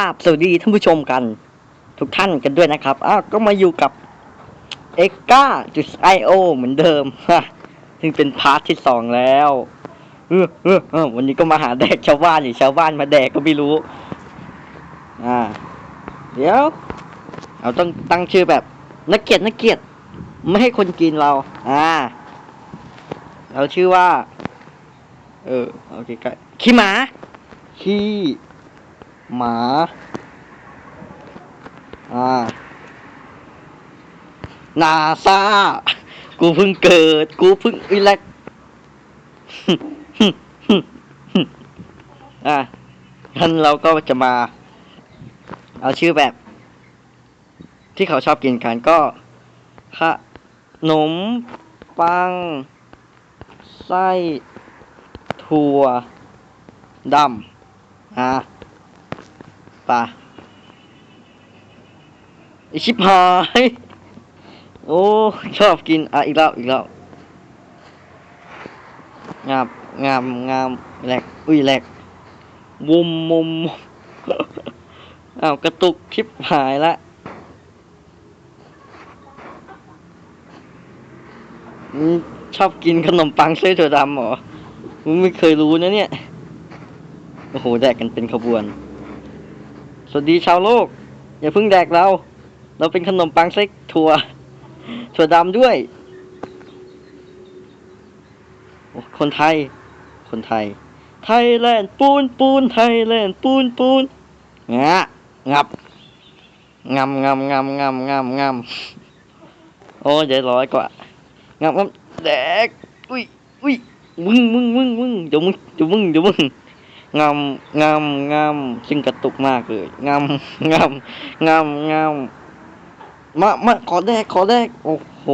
ครับสวัสดีท่านผู้ชมกัน ทุกท่านกันด้วยนะครับอ้าวก็มาอยู่กับ e x a i o เหมือนเดิมฮะซึ่งเป็นพาร์ทที่สองแล้วเออเออเออวันนี้ก็มาหาแดกชาวบ้านหรือชาวบ้านมาแดกก็ไม่รู้ อ่า เดี๋ยวเราต้องตั้งชื่อแบบนักเกียรตินักเกียรติไม่ให้คนกินเรา อ่า เราชื่อว่า เออโอเคก็ขี้หมาขี้ หมา อ่า นาซากูเพิ่งเกิด กูเพิ่งอิเล็กอะงั้นเราก็จะมา เอาชื่อแบบ ที่เขาชอบกินกันก็ขนมปัง ไส้ ถั่วดำอะ ป่ะไอชิบหายโอ้ชอบกินอะอีกแล้วอีกแล้วงามงามงามแหลกอุ้ยแหลกมุมมุมอ้าวกระตุกชิบหายละชอบกินขนมปังไส้ถั่วดำเหรอไม่เคยรู้นะเนี่ย โอ้โห แดกกันเป็นขบวน สวัสดีชาวโลก อย่าเพิ่งแดกเรา เราเป็นขนมปังไส้ถั่วถั่วดำด้วยโอ้คนไทย คนไทย ไทยแลนด์ปูนปูนไทยแลนด์ปูนปูนงะงับงำงำงำงำงำงำโอ้ยใจร้อยกว่างำงำแดก อุ้ยอุ้ยมึงมึงมึงมึงเดี๋ยวมึงเดี๋ยวมึงเดี๋ยวมึง งำงำงำซึ่งกระตุกมากเลยงำงำงำงำมามาขอแดกขอแดกโอ้โห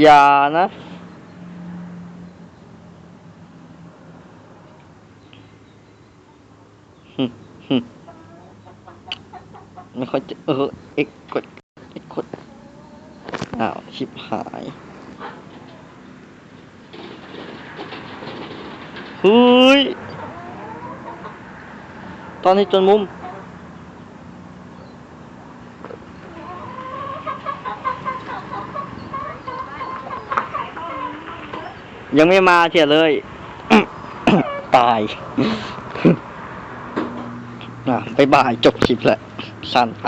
อย่านะไม่ค่อยจะเออเอ็กกดเอ็กกดอ้าวชิบหาย เฮ้ย ตอนนี้จนมุม ยังไม่มาเทียเลย ตาย อะบายบายจบคลิปแล้วสั้นไป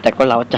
แต่ก็เล้าใจ